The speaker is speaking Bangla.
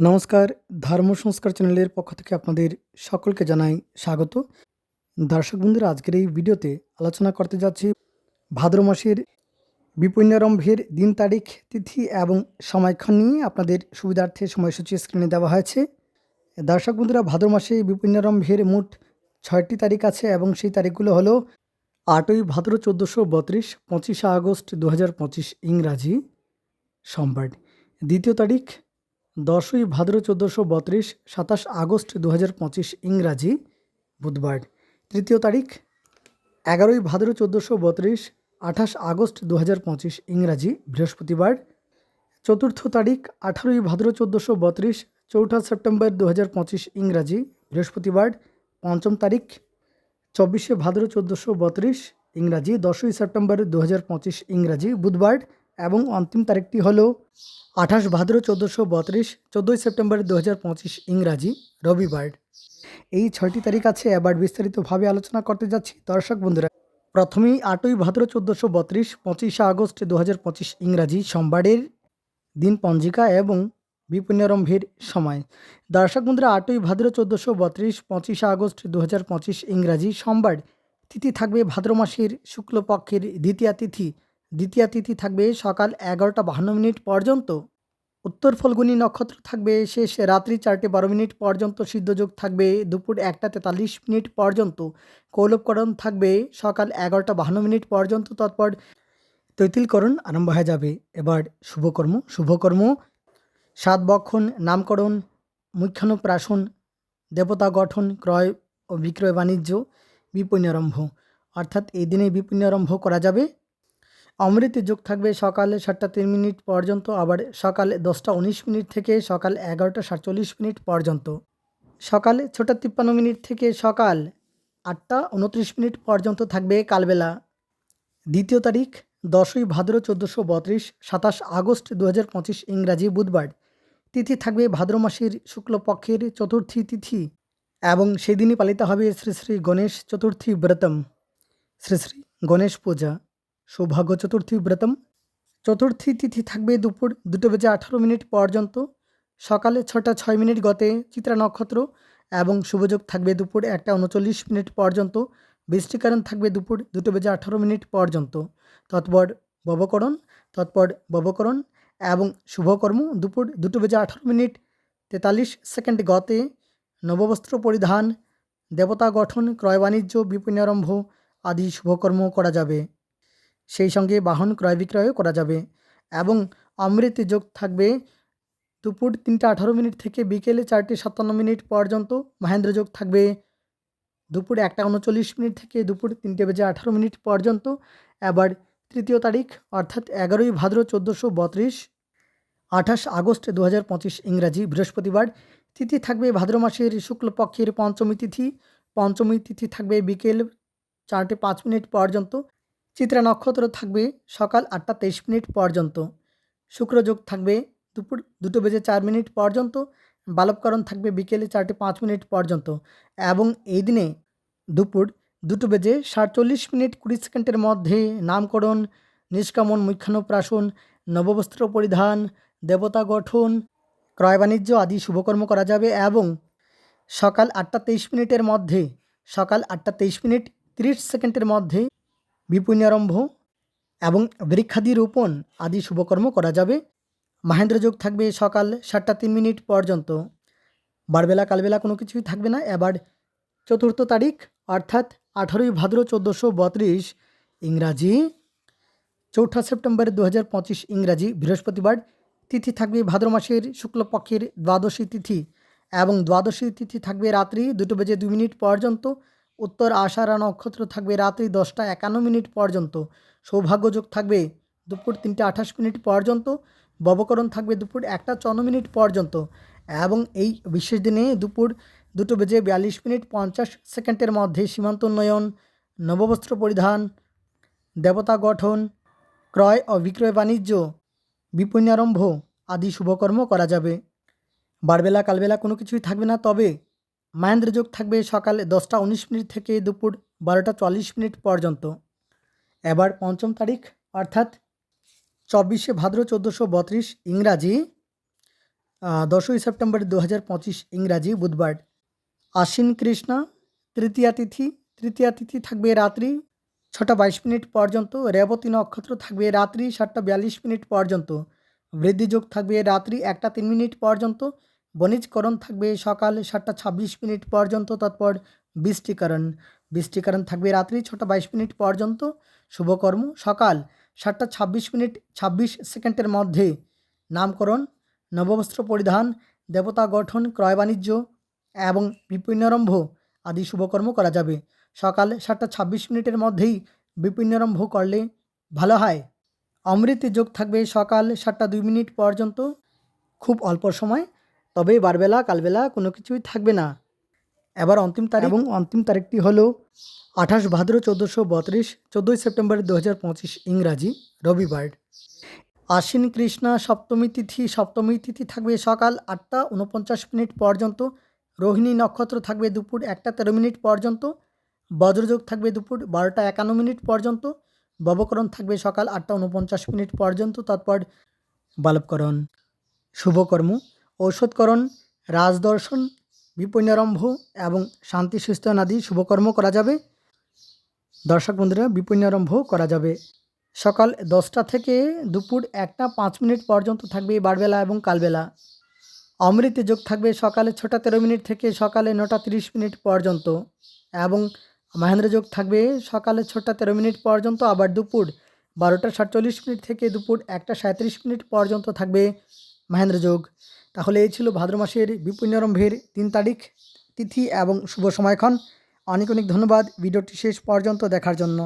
নমস্কার, ধর্ম সংস্কার চ্যানেলের পক্ষ থেকে আপনাদের সকলকে জানাই স্বাগত। দর্শক বন্ধুরা, আজকের এই ভিডিওতে আলোচনা করতে যাচ্ছি ভাদ্র মাসের বিপন্যারম্ভের দিন তারিখ, তিথি এবং সময়ক্ষণ নিয়ে আপনাদের সুবিধার্থে সময়সূচি স্ক্রিনে দেওয়া হয়েছে। দর্শক বন্ধুরা, ভাদ্র মাসে বিপন্যারম্ভের মোট ছয়টি তারিখ আছে এবং সেই তারিখগুলো হলো আটই ভাদ্র চোদ্দোশো বত্রিশ, পঁচিশে আগস্ট দু হাজার পঁচিশ ইংরাজি সোমবার দ্বিতীয় তারিখ দশই ভাদ্র চোদ্দোশো বত্রিশ, সাতাশ আগস্ট দু হাজার পঁচিশ ইংরাজি বুধবার। তৃতীয় তারিখ, এগারোই ভাদ্র চোদ্দোশো বত্রিশ, আঠাশ আগস্ট দু হাজার পঁচিশ ইংরাজি বৃহস্পতিবার। চতুর্থ তারিখ, আঠারোই ভাদ্র চোদ্দোশো বত্রিশ, চৌঠা সেপ্টেম্বর দু ইংরাজি বৃহস্পতিবার। পঞ্চম তারিখ, চব্বিশে ভাদ্র চোদ্দোশো বত্রিশ ইংরাজি, দশই সেপ্টেম্বর দু হাজার পঁচিশ ইংরাজি বুধবার। এবং অন্তিম তারিখটি হলো আঠাশ ভাদ্র চোদ্দোশো বত্রিশ, চোদ্দোই সেপ্টেম্বর দু হাজার পঁচিশ ইংরাজি, রবিবার। এই ছয়টি তারিখ আছে, এবার বিস্তারিতভাবে আলোচনা করতে যাচ্ছি। দর্শক বন্ধুরা, প্রথমেই আটই ভাদ্র চোদ্দোশো বত্রিশ, পঁচিশে আগস্ট দু হাজার পঁচিশ ইংরাজি সোমবারের দিন পঞ্জিকা এবং বিপণ্যারম্ভের সময়। দর্শক বন্ধুরা, আটই ভাদ্র চোদ্দোশো বত্রিশ, পঁচিশে আগস্ট দু হাজার পঁচিশ ইংরাজি সোমবার। তিথি থাকবে ভাদ্র মাসের শুক্লপক্ষের দ্বিতীয়া তিথি। দ্বিতীয়া তিথি থাকবে সকাল এগারোটা বাহান্ন মিনিট পর্যন্ত। উত্তর ফলগুনি নক্ষত্র থাকবে শেষ রাত্রি চারটে বারো মিনিট পর্যন্ত। সিদ্ধযোগ থাকবে দুপুর একটা তেতাল্লিশ মিনিট পর্যন্ত। কৌলভকরণ থাকবে সকাল এগারোটা বাহান্ন মিনিট পর্যন্ত। তৎপর তৈতিলকরণ আরম্ভ হয়ে যাবে। এবার শুভকর্ম শুভকর্ম। সাত বক্ষণ নামকরণ মুখ্যানুপ্রাশন দেবতা গঠন, ক্রয় ও বিক্রয় বাণিজ্য বিপণারম্ভ অর্থাৎ এই দিনে বিপণারম্ভ করা যাবে। অমৃতের যোগ থাকবে সকালে সাতটা তিন মিনিট পর্যন্ত, আবার সকালে দশটা উনিশ মিনিট থেকে সকাল এগারোটা সাতচল্লিশ মিনিট পর্যন্ত। সকালে ছটা তিপ্পান্ন মিনিট থেকে সকাল আটটা উনত্রিশ মিনিট পর্যন্ত থাকবে কালবেলা। দ্বিতীয় তারিখ, দশই ভাদ্র চোদ্দোশো বত্রিশ, সাতাশ আগস্ট দু হাজার পঁচিশ ইংরাজি বুধবার। তিথি থাকবে ভাদ্র মাসের শুক্লপক্ষের চতুর্থী তিথি এবং সেদিনই পালিত হবে শ্রী শ্রী গণেশ চতুর্থী ব্রতম। শ্রী শ্রী গণেশ পূজা। সৌভাগ্য চতুর্থী ব্রতম। চতুর্থী তিথি থাকবে দুপুর দুটো বেজে আঠারো মিনিট পর্যন্ত। সকালে ছটা ছয় মিনিট গতে চিত্রা নক্ষত্র এবং শুভযোগ থাকবে দুপুর একটা উনচল্লিশ মিনিট পর্যন্ত। বৃষ্টিকারণ থাকবে দুপুর দুটো বেজে আঠারো মিনিট পর্যন্ত। তৎপর ববকরণ তৎপর ববকরণ এবং শুভকর্ম দুপুর দুটো বেজে আঠারো মিনিট তেতাল্লিশ সেকেন্ড গতে। নববস্ত্র পরিধান, দেবতা গঠন, ক্রয় বাণিজ্য বিপণারম্ভ আদি শুভকর্ম করা যাবে। সেই সঙ্গে বাহন ক্রয় বিক্রয়ও করা যাবে এবং অমৃত যোগ থাকবে দুপুর তিনটে আঠারো মিনিট থেকে বিকেলে চারটে সাতান্ন মিনিট পর্যন্ত মহেন্দ্র যোগ থাকবে। দুপুর একটা উনচল্লিশ মিনিট থেকে দুপুর তিনটে বেজে আঠারো মিনিট পর্যন্ত। এবার তৃতীয় তারিখ, অর্থাৎ এগারোই ভাদ্র চোদ্দোশো বত্রিশ, আঠাশ আগস্ট দু হাজার পঁচিশ ইংরাজি বৃহস্পতিবার। তিথি থাকবে ভাদ্র মাসের শুক্লপক্ষের পঞ্চমী তিথি। পঞ্চমী তিথি থাকবে বিকেল চারটে পাঁচ মিনিট পর্যন্ত। চিত্রা নক্ষত্র থাকবে সকাল আটটা তেইশ মিনিট পর্যন্ত। শুক্রযোগ থাকবে দুপুর দুটো বেজে চার মিনিট পর্যন্ত। বালবকরণ থাকবে বিকেলে চারটে পাঁচ মিনিট পর্যন্ত। এবং এই দিনে দুপুর দুটো বেজে সাতচল্লিশ মিনিট কুড়ি সেকেন্ডের মধ্যে নামকরণ, নিষ্কামন মুখ্যানুপ্রাশন নববস্ত্র পরিধান, দেবতা গঠন, ক্রয় বাণিজ্য আদি শুভকর্ম করা যাবে এবং সকাল আটটা তেইশ মিনিটের মধ্যে সকাল আটটা তেইশ মিনিট তিরিশ সেকেন্ডের মধ্যে বিপণারম্ভ এবং বৃক্ষাদি রোপণ আদি শুভকর্ম করা যাবে। মাহেন্দ্র যোগ থাকবে সকাল সাতটা তিন মিনিট পর্যন্ত। বারবেলা, কালবেলা কোনো কিছুই থাকবে না। এবার চতুর্থ তারিখ, অর্থাৎ আঠারোই ভাদ্র চোদ্দোশো বত্রিশ, ইংরাজি। চৌঠা সেপ্টেম্বর দু হাজার পঁচিশ, ইংরাজি। বৃহস্পতিবার তিথি থাকবে ভাদ্র মাসের শুক্লপক্ষের দ্বাদশী তিথি এবং দ্বাদশী তিথি থাকবে রাত্রি দুটো বেজে দুই মিনিট পর্যন্ত। উত্তর আষাঢ়া নক্ষত্র থাকবে রাত্রি দশটা একান্ন মিনিট পর্যন্ত। সৌভাগ্যযোগ থাকবে দুপুর তিনটে আঠাশ মিনিট পর্যন্ত। ববকরণ থাকবে দুপুর একটা চন্ন মিনিট পর্যন্ত। এবং এই বিশেষ দিনে দুপুর দুটো বেজে বিয়াল্লিশ মিনিট পঞ্চাশ সেকেন্ডের মধ্যে সীমান্ত উন্নয়ন, নববস্ত্র পরিধান, দেবতা গঠন, ক্রয় ও বিক্রয় বাণিজ্য বিপণারম্ভ আদি শুভকর্ম করা যাবে। বারবেলা, কালবেলা কোনো কিছুই থাকবে না। তবে মাহেন্দ্র যোগ থাকবে সকাল দশটা উনিশ মিনিট থেকে দুপুর বারোটা চল্লিশ মিনিট পর্যন্ত। এবার পঞ্চম তারিখ, অর্থাৎ চব্বিশে ভাদ্র চোদ্দোশো বত্রিশ ইংরাজি দশই সেপ্টেম্বর দু হাজার পঁচিশ ইংরাজি বুধবার। আশ্বিন কৃষ্ণা, তৃতীয়া তিথি তৃতীয়া তিথি থাকবে রাত্রি ছটা বাইশ মিনিট পর্যন্ত, রেবতী নক্ষত্র থাকবে রাত্রি সাতটা বিয়াল্লিশ মিনিট পর্যন্ত। বৃদ্ধিযোগ থাকবে রাত্রি একটা তিন মিনিট পর্যন্ত বণিজকরণ থাকবে সকাল সাতটা ছাব্বিশ মিনিট পর্যন্ত তৎপর বৃষ্টিকরণ। বৃষ্টিকরণ থাকবে রাত্রি ছটা বাইশ মিনিট পর্যন্ত। শুভকর্ম, সকাল সাতটা ছাব্বিশ মিনিট ছাব্বিশ সেকেন্ডের মধ্যে। নামকরণ, নববস্ত্র পরিধান, দেবতা গঠন, ক্রয় বাণিজ্য এবং বিপণারম্ভ আদি শুভকর্ম করা যাবে। সকাল সাতটা ছাব্বিশ মিনিটের মধ্যেই বিপণারম্ভ করলে ভালো হয়। অমৃত যোগ থাকবে সকাল সাতটা দুই মিনিট পর্যন্ত। খুব অল্প সময়। তবে বারবেলা, কালবেলা কোনো কিছুই থাকবে না। এবার অন্তিম তারিখ এবং অন্তিম তারিখটি হলো আঠাশ ভাদ্র চোদ্দোশো বত্রিশ, চোদ্দোই সেপ্টেম্বর দু হাজার পঁচিশ ইংরাজি, রবিবার। আশ্বিন কৃষ্ণা সপ্তমী তিথি সপ্তমী তিথি থাকবে সকাল আটটা উনপঞ্চাশ মিনিট পর্যন্ত, রোহিণী নক্ষত্র থাকবে দুপুর একটা তেরো মিনিট পর্যন্ত, বজ্রযোগ থাকবে দুপুর বারোটা একান্ন মিনিট পর্যন্ত, ববকরণ থাকবে সকাল আটটা উনপঞ্চাশ মিনিট পর্যন্ত তারপর বালবকরণ। শুভকর্ম ঔষধকরণ, রাজদর্শন বিপণারম্ভ এবং শান্তি সুস্থন আদি শুভকর্ম করা যাবে। দর্শক বন্ধুরা বিপণারম্ভ করা যাবে। সকাল দশটা থেকে দুপুর একটা পাঁচ মিনিট পর্যন্ত থাকবে বারবেলা এবং কালবেলা। অমৃত যোগ থাকবে সকালে ছটা তেরো মিনিট থেকে সকালে নটা তিরিশ মিনিট পর্যন্ত এবং মহেন্দ্র যোগ থাকবে সকালে ছটা তেরো মিনিট পর্যন্ত, আবার দুপুর বারোটা সাতচল্লিশ মিনিট থেকে দুপুর একটা সাঁত্রিশ মিনিট পর্যন্ত থাকবে। মহেন্দ্র যোগ। তাহলে এই ছিল ভাদ্র মাসের বিপুণ্যারম্ভের তিন তারিখ। তিথি এবং শুভ সময়ক্ষণ। অনেক অনেক ধন্যবাদ। ভিডিওটি শেষ পর্যন্ত দেখার জন্য।